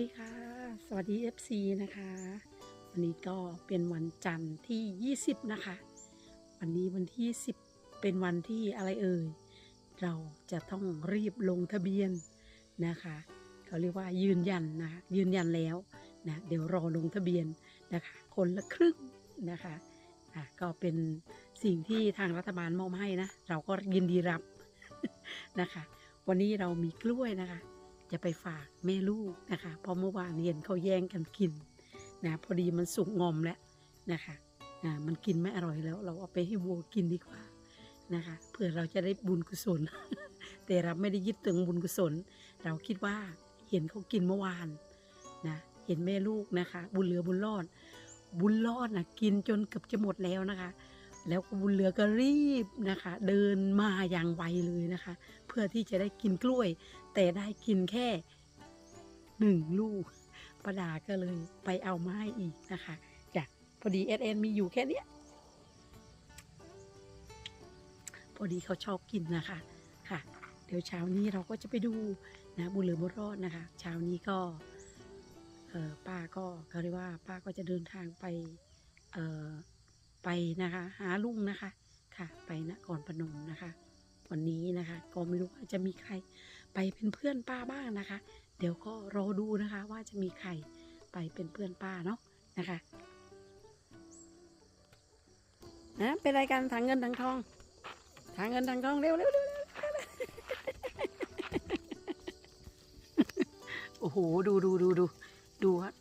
ดีค่ะ สวัสดี FC นะคะ วันนี้ก็เป็นวันจันทร์ที่ 20 นะคะ วันนี้วันที่ 10 เป็นวันที่อะไรเอ่ย เราจะต้องรีบลงทะเบียนนะคะ เขาเรียกว่ายืนยันนะคะ ยืนยันแล้วนะ เดี๋ยวรอลงทะเบียนนะคะ คนละครึ่งนะคะอะก็เป็นสิ่งที่ทางรัฐบาลมอบให้นะ เราก็ยินดีรับนะคะ วันนี้เรามีกล้วยนะคะ จะไปฝากแม่ลูกนะคะเพราะเมื่อวานเห็นเขาแย่งกันกินนะพอดีมันสุกงอมแล้วนะคะอ่ามันกินไม่อร่อยแล้ว เราเอาไปให้วัวกินดีกว่านะคะเพื่อเราจะได้บุญกุศล แต่เราไม่ได้ยึดถึงบุญกุศล เราคิดว่าเห็นเขากินเมื่อวานนะเห็นแม่ลูกนะคะ บุญเหลือบุญรอด บุญรอดนะกินจนเกือบจะหมดแล้วนะคะ แล้วกบุญเหลือก็รีบนะคะ เดินมาอย่างไวเลยนะคะ เพื่อที่จะได้กินกล้วย แต่ได้กินแค่หนึ่งลูกประดาก็เลยไปเอามาให้อีกนะคะจ้ะพอดีเอสเอ็นมีอยู่แค่เนี้ยพอดีเขาชอบกินนะคะค่ะ เดี๋ยวเช้านี้เราก็จะไปดูนะบุญเหลือบุญรอดนะคะ เช้านี้ก็เออป้าก็เขาเรียกว่า ป้าก็จะเดินทางไปเออ ไปนะคะ หาลุงนะคะค่ะ ไปนครพนมนะคะ วันนี้นะคะ ก็ไม่รู้ว่าจะมีใครไปเป็นเพื่อนป้าบ้างนะคะ เดี๋ยวก็รอดูนะคะว่าจะมีใครไปเป็นเพื่อนป้าเนาะนะคะนะเป็นรายการทางเงินทางทอง ทางเงินทางทองเร็วเร็วเร็วเร็วโอ้โห ดูดูดูดูดูฮะ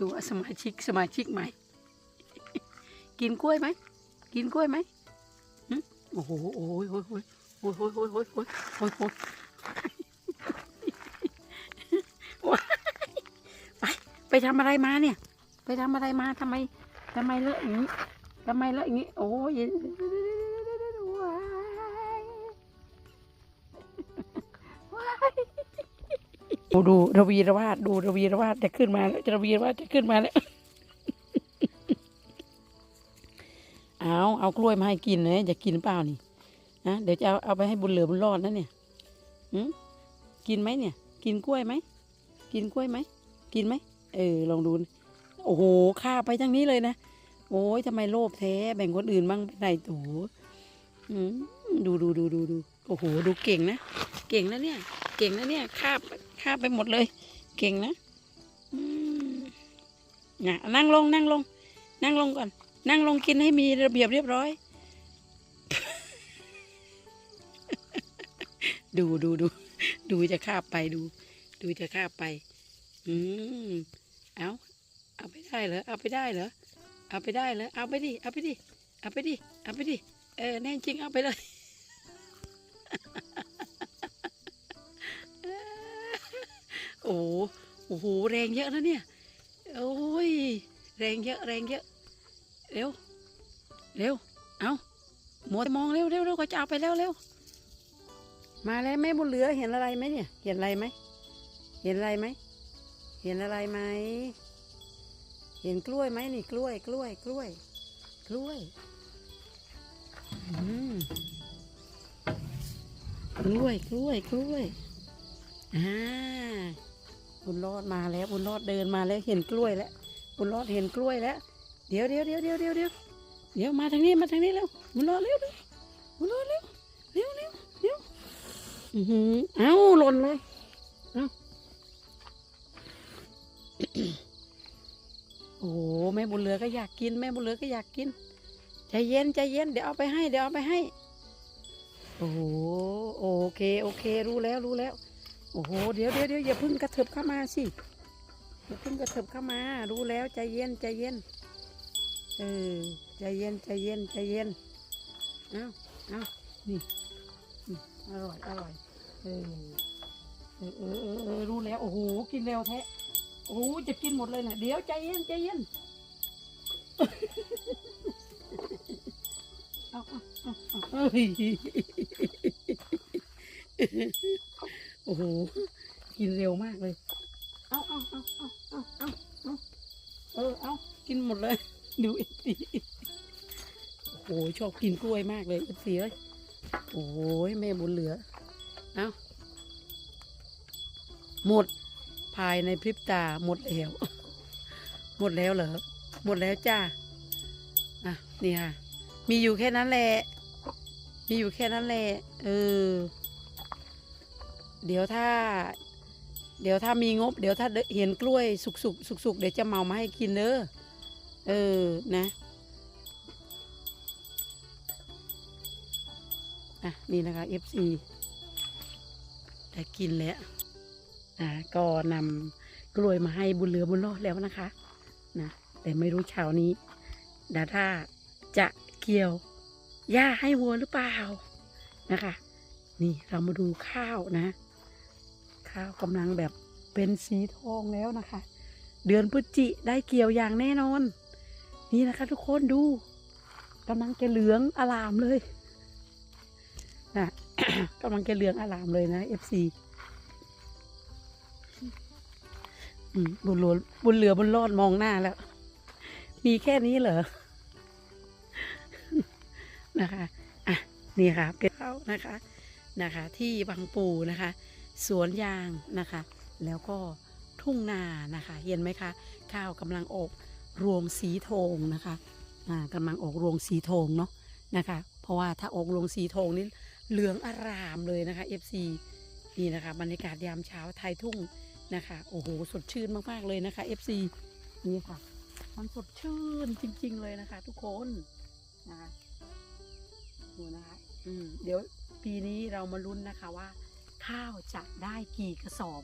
ดูสมาชิกสมาชิกใหม่ กินกล้วยไหม กินกล้วยไหมโอ้โหโอ้โหโอ้โหโอ้โหโอ้โหโอ้โหโอ้โหไป ไปทำอะไรมาเนี่ย ไปทำอะไรมาทำไมทำไมเลอะอย่างนี้ทำไมเลอะอย่างนี้ โอ้ยดูดูระวีระวาดดูระวีระวาดจะขึ้นมาแล้วระวีระวาดจะขึ้นมาแล้ว เอากล้วยมาให้กินเลยจะกินเปล่านี่นะเดี๋ยวจะเอาเอาไปให้บุญเหลือบุญรอดนะเนี่ยหืมกินไหมเนี่ย กินกล้วยไหมกินกล้วยไหมกินไหมเออลองดูนะโอ้โหข้าไปทางนี้เลยนะโอ้ยทำไมโลภแท้แบ่งคนอื่นบ้างเป็นตูอืมดูดูดูดูดูโอ้โหดูเก่งนะเก่งนะเนี่ย เก่งนะเนี่ยข้าบข้าบไปหมดเลย เก่งนะอืมน่ะนั่งลงนั่งลง นั่งลงก่อน นั่งลงกินให้มีระเบียบเรียบร้อย ดูดูดูดูจะข้าบไปดู ดูจะข้าบไป อืมเอาเอาไปได้เหรอเอาไปได้เหรอเอาไปได้เหรอเอาไปดิเอาไปดิเอาไปดิเอาไปดิเออแน่จริงเอาไปเลยโอ้โหโอ้โหแรงเยอะนะเนี่ย โอ้ย แรงเยอะ แรงเยอะ เร็ว เร็ว เอาหมดมองเร็วเร็วเร็วก็จะเอาไปแล้วเร็ว มาแล้วแม่บุญเหลือเห็นอะไรไหมเนี่ย เห็นอะไรไหม เห็นอะไรไหม เห็นอะไรไหม เห็นกล้วยไหมนี่กล้วย กล้วย กล้วย กล้วยอืมกล้วย กล้วย กล้วย อ่า บุญรอดมาแล้ว บุญรอดเดินมาแล้ว เห็นกล้วยแล้ว บุญรอดเห็นกล้วยแล้ว เดี๋ยวเดี๋ยวเดี๋ยวเดี๋ยวเดี๋ยวเดี๋ยวเดี๋ยวมาทางนี้มาทางนี้เร็วบุญรอดเร็วเร็วบุญรอดเร็วเร็วเร็วเร็วอือหือเอ้าหล่นเลยโอ้โหแม่บุญเหลือก็อยากกิน แม่บุญเหลือก็อยากกินใจเย็นใจเย็นเดี๋ยวเอาไปให้เดี๋ยวเอาไปให้โอ้โหโอเคโอเครู้แล้วรู้แล้ว โอ้โหเดี๋ยวเดี๋ยวเดี๋ยวอย่าพึ่งกระเถิบเข้ามาสิอย่าพึ่งกระเถิบเข้ามา รู้แล้วใจเย็นใจเย็น เออใจเย็นใจเย็นใจเย็นเอาเอานี่อืมอร่อยอร่อยเออเออเออเออเออรู้แล้วโอ้โหกินเร็วแท้โอ้ยจะกินหมดเลยนะเดี๋ยวใจเย็นใจเย็นเอาเอาเอาเอาเฮ้ยโอ้โหกินเร็วมากเลย เอาเอาเอาเอาเอาเอาเอาเออเอากินหมดเลย ดูเอฟซีโอ้โหชอบกินกล้วยมากเลยเอฟซีเอ้ยโอ้ยแม่บุญเหลือ เอาหมดภายในพริบตาหมดแล้ว หมดแล้วเหรอ หมดแล้วจ้าอะนี่ค่ะ มีอยู่แค่นั้นแหละ มีอยู่แค่นั้นแหละ เออ เดี๋ยวถ้า เดี๋ยวถ้ามีงบ เดี๋ยวถ้าเห็นกล้วยสุกสุกสุกสุกๆเดี๋ยวจะเมามาให้กินเด้อ เออ นะ อะ นี่นะคะ FC ได้กินแล้ว อ่าก็นำกล้วยมาให้บุญเหลือบุญรอดแล้วนะคะ นะ แต่ไม่รู้เช้านี้ ดาท่าจะเกี่ยวหญ้าให้วัวหรือเปล่า นะคะ นี่เรามาดูข้าวนะ ข้าวกำลังแบบเป็นสีทองแล้วนะคะ เดือนพฤศจิได้เกี่ยวอย่างแน่นอน นี่นะคะทุกคนดูกำลังจะเหลืองอลามเลยนะกำลังจะเหลืองอลามเลยนะ FC อืมบุญหลวบุญเหลือบุญรอดมองหน้าแล้ว มีแค่นี้เหรอ นะคะอะนี่ค่ะเป็นเขานะคะนะคะ ที่บางปูนะคะ สวนยางนะคะ แล้วก็ทุ่งนานะคะ เห็นไหมคะ ข้าวกำลังออก รวงสีทองนะคะอ่ากำลังออกรวงสีทองเนาะนะคะ เพราะว่าถ้าออกรวงสีทองนี่เหลืองอารามเลยนะคะ FC นี่นะคะบรรยากาศยามเช้าไทยทุ่งนะคะโอ้โหสดชื่นมากๆเลยนะคะ FC นี่ค่ะ มันสดชื่นจริง ๆ เลยนะคะ ทุกคนนะคะดูนะคะอืมเดี๋ยวปีนี้เรามาลุ้นนะคะว่า ข้าวจะได้กี่กระสอบ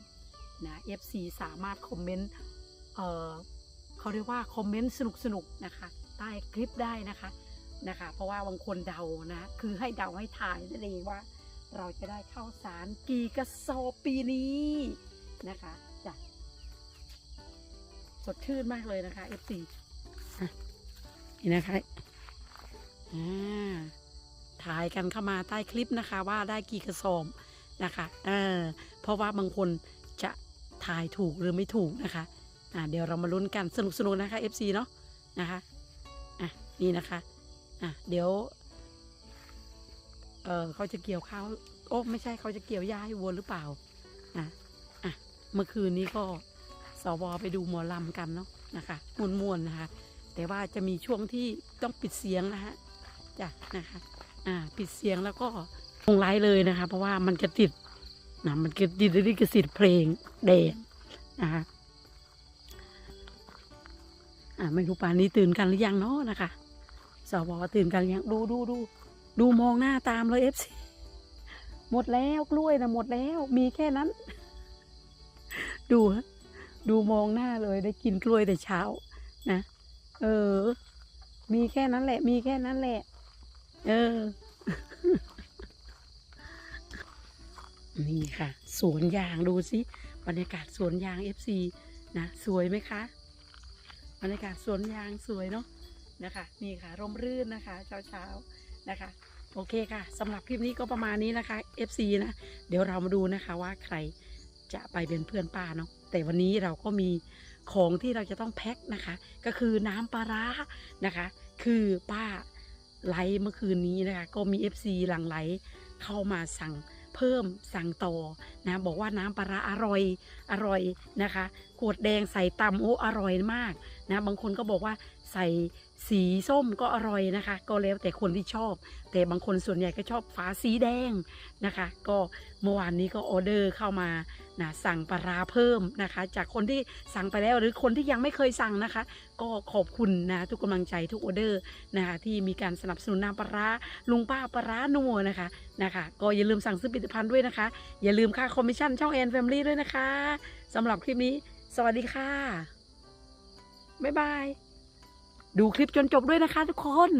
นะ FC สามารถคอมเมนต์เอ่อ เขาเรียกว่าคอมเมนต์สนุกๆนะคะใต้คลิปได้นะคะนะคะ เพราะว่าบางคนเดานะ คือให้เดาให้ทายนั่นเองว่า เราจะได้ข้าวสารกี่กระสอบปีนี้นะคะจ้ะสดชื่นมากเลยนะคะ FC อะนี่นะคะอ่าถ่ายกันเข้ามาใต้คลิปนะคะ ว่าได้กี่กระสอบนะคะเออเพราะว่าบางคนจะถ่ายถูกหรือไม่ถูกนะคะ อ่าเดี๋ยวเรามาลุ้นกันสนุกๆนะคะ FC เนาะนะคะอะนี่นะคะอะเดี๋ยวเออเขาจะเกี่ยวข้าวโอ้ไม่ใช่เขาจะเกี่ยวหญ้าให้วัวหรือเปล่านะอะเมื่อคืนนี้ก็สวไปดูหมอลำกันเนาะนะคะมวนๆนะคะ แต่ว่าจะมีช่วงที่ต้องปิดเสียงนะฮะจ้ะนะคะอ่าปิดเสียงแล้วก็ลงไลฟ์เลยนะคะ เพราะว่ามันจะติดนะมันจะติดลิขสิทธิ์เพลงแดงนะคะ อ่าไม่รู้ป่านนี้ตื่นกันหรือยังเนาะนะคะสวตื่นกันหรือยังดูดูดูดูมองหน้าตามเลยเอฟซีหมดแล้วกล้วยนะหมดแล้ว มีแค่นั้น ดูฮะดูมองหน้าเลยได้กินกล้วยแต่เช้า นะเออ มีแค่นั้นแหละ มีแค่นั้นแหละ เออ นี่ค่ะ สวนยางดูสิบรรยากาศสวนยางเอฟซีนะ สวยไหมคะ บรรยากาศสวนยางสวยเนาะนะคะ นี่ค่ะร่มรื่นนะคะ เช้าเช้าๆนะคะ โอเคค่ะสำหรับคลิปนี้ก็ประมาณนี้นะคะ FC นะ เดี๋ยวเรามาดูนะคะว่าใครจะไปเป็นเพื่อนป้าเนาะแต่วันนี้เราก็มีของที่เราจะต้องแพ็คนะคะ ก็คือน้ำปลาร้านะคะ คือป้าไลฟ์เมื่อคืนนี้นะคะ ก็มี FC หลังไหลเข้ามาสั่ง เพิ่มสั่งต่อนะบอกว่าน้ำปลาอร่อยอร่อยนะคะขวดแดงใส่ตำโอ้อร่อยมากนะบางคนก็บอกว่าใส่สีส้มก็อร่อยนะคะ ก็แล้วแต่คนที่ชอบ แต่บางคนส่วนใหญ่ก็ชอบฝาสีแดงนะคะ ก็เมื่อวานนี้ก็ออเดอร์เข้ามา นะสั่งปลาเพิ่มนะคะ จากคนที่สั่งไปแล้วหรือคนที่ยังไม่เคยสั่งนะคะ ก็ขอบคุณนะทุกกำลังใจทุกออเดอร์นะคะที่มีการสนับสนุนน้ำปลาลุงป้าปลาร้านัวนะคะนะคะ ก็อย่าลืมสั่งซื้อผลิตภัณฑ์ด้วยนะคะ อย่าลืมค่าคอมมิชชั่นช่องแอนแฟมิลี่ด้วยนะคะสำหรับคลิปนี้ สวัสดีค่ะบ๊ายบายดูคลิปจนจบด้วยนะคะทุกคน